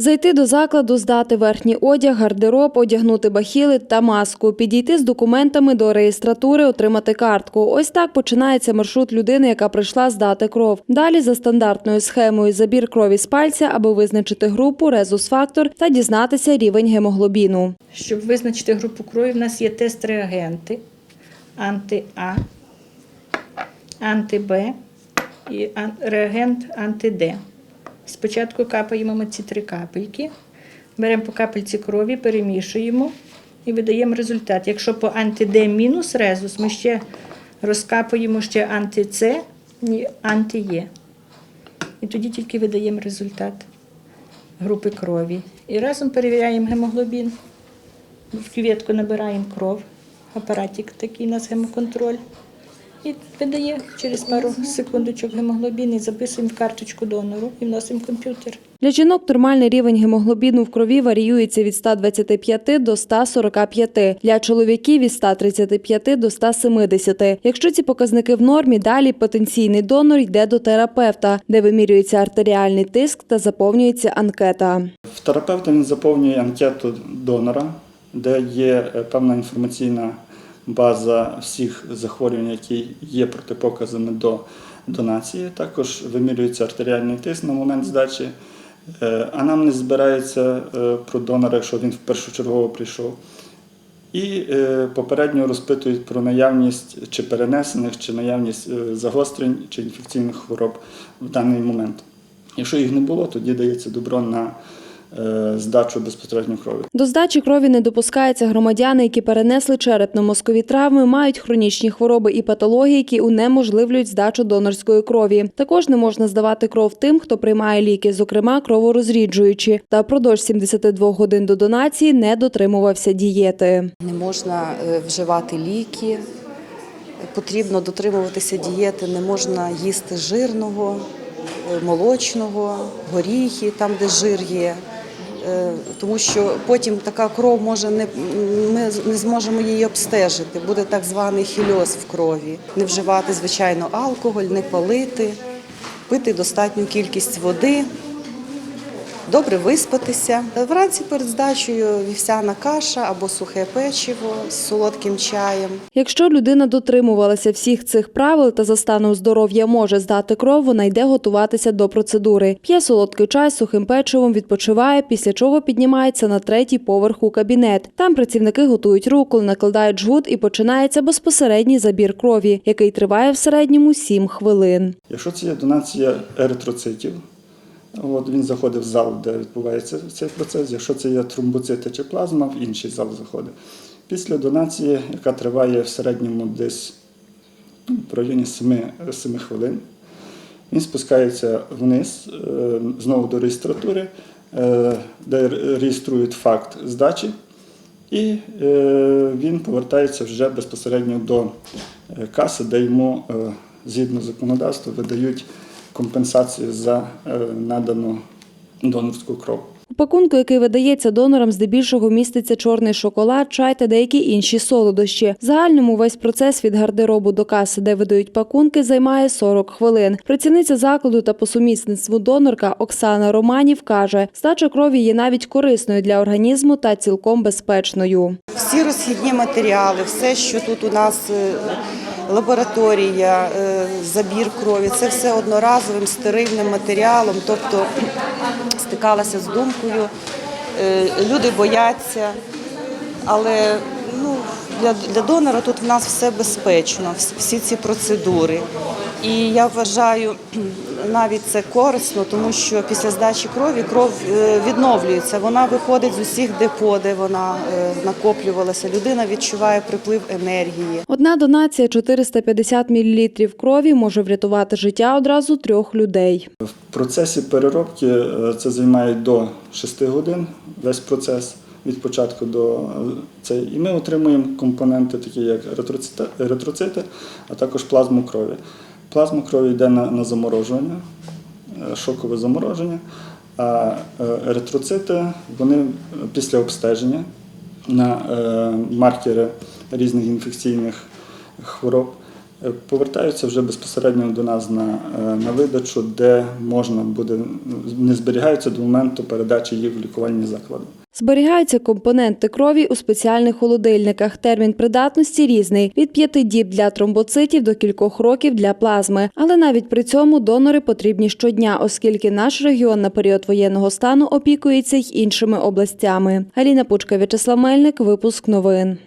Зайти до закладу, здати верхній одяг, гардероб, одягнути бахіли та маску, підійти з документами до реєстратури, отримати картку. Ось так починається маршрут людини, яка прийшла здати кров. Далі за стандартною схемою забір крові з пальця, аби визначити групу, резус-фактор та дізнатися рівень гемоглобіну. Щоб визначити групу крові, в нас є тест-реагенти анти-А, анти-Б і реагент анти-Д. Спочатку капаємо ми ці три капельки, беремо по капельці крові, перемішуємо і видаємо результат. Якщо по анти-Д мінус резус, ми ще розкапуємо ще анти-С і анти-Е. І тоді тільки видаємо результат групи крові. І разом перевіряємо гемоглобін. В кюветку набираємо кров, апаратик такий у нас гемоконтроль. І видає через пару секундочок гемоглобін і записуємо в карточку донору і вносимо в комп'ютер. Для жінок нормальний рівень гемоглобіну в крові варіюється від 125 до 145, для чоловіків від 135 до 170. Якщо ці показники в нормі, далі потенційний донор йде до терапевта, де вимірюється артеріальний тиск та заповнюється анкета. В терапевта він заповнює анкету донора, де є е, певна інформаційна база всіх захворювань, які є протипоказами до донації. Також вимірюється артеріальний тиск на момент здачі. Е, Анамнез збирається е, про донора, якщо він першочергово прийшов. І е, попередньо розпитують про наявність чи перенесених, чи наявність загострень чи інфекційних хвороб в даний момент. Якщо їх не було, тоді дається добро на здачу безпосередньо крові. До здачі крові не допускаються громадяни, які перенесли черепно-мозкові травми, мають хронічні хвороби і патології, які унеможливлюють здачу донорської крові. Також не можна здавати кров тим, хто приймає ліки, зокрема кроворозріджуючі, та впродовж 72 годин до донації не дотримувався дієти. Не можна е, вживати ліки, потрібно дотримуватися дієти, не можна їсти жирного, е, молочного, горіхи, там, де жир є. Е, Тому що потім така кров може не ми не зможемо її обстежити. Буде так званий хільоз в крові. Не вживати, звичайно, алкоголь, не палити, пити достатню кількість води, добре виспатися. Вранці перед здачею вівсяна каша або сухе печиво з солодким чаєм. Якщо людина дотримувалася всіх цих правил та за станом здоров'я може здати кров, вона йде готуватися до процедури. П'є солодкий чай з сухим печивом, відпочиває, після чого піднімається на третій поверх у кабінет. Там працівники готують руку, накладають жгут і починається безпосередній забір крові, який триває в середньому 7 хвилин. Якщо це є донація еритроцитів, от він заходить в зал, де відбувається цей процес. Якщо це є тромбоцити чи плазма, в інший зал заходить. Після донації, яка триває в середньому десь ну, в районі 7, 7 хвилин, він спускається вниз, е, знову до реєстратури, е, де реєструють факт здачі, і е, він повертається вже безпосередньо до каси, де йому згідно законодавства видають компенсацію за е, надану донорську кров. У пакунку, який видається донорам, здебільшого міститься чорний шоколад, чай та деякі інші солодощі. В загальному весь процес від гардеробу до каси, де видають пакунки, займає 40 хвилин. Працівниця закладу та по сумісництву донорка Оксана Романів каже, здача крові є навіть корисною для організму та цілком безпечною. Всі розхідні матеріали, все, що тут у нас е, лабораторія, е, забір крові, це все одноразовим стерильним матеріалом. Тобто стикалася з думкою, е, люди бояться, але ну, для, для донора тут в нас все безпечно, всі ці процедури. І я вважаю, навіть це корисно, тому що після здачі крові кров е, відновлюється. Вона виходить з усіх депо, де вона е, накоплювалася. Людина відчуває приплив енергії. Одна донація 450 мл крові може врятувати життя одразу трьох людей. В процесі переробки е, це займає до 6 годин весь процес від початку до е, цей. І ми отримуємо компоненти, такі як еритроцити, а також плазму крові. Плазму крові йде на, на заморожування, е, шокове замороження, а е, еритроцити вони після обстеження на е, маркери різних інфекційних хвороб повертаються вже безпосередньо до нас на, е, на видачу, де можна буде не зберігаються до моменту передачі їх в лікувальні заклади. Зберігаються компоненти крові у спеціальних холодильниках. Термін придатності різний від п'яти діб для тромбоцитів до кількох років для плазми. Але навіть при цьому донори потрібні щодня, оскільки наш регіон на період воєнного стану опікується й іншими областями. Аліна Пучка, В'ячеслав Мельник, випуск новин.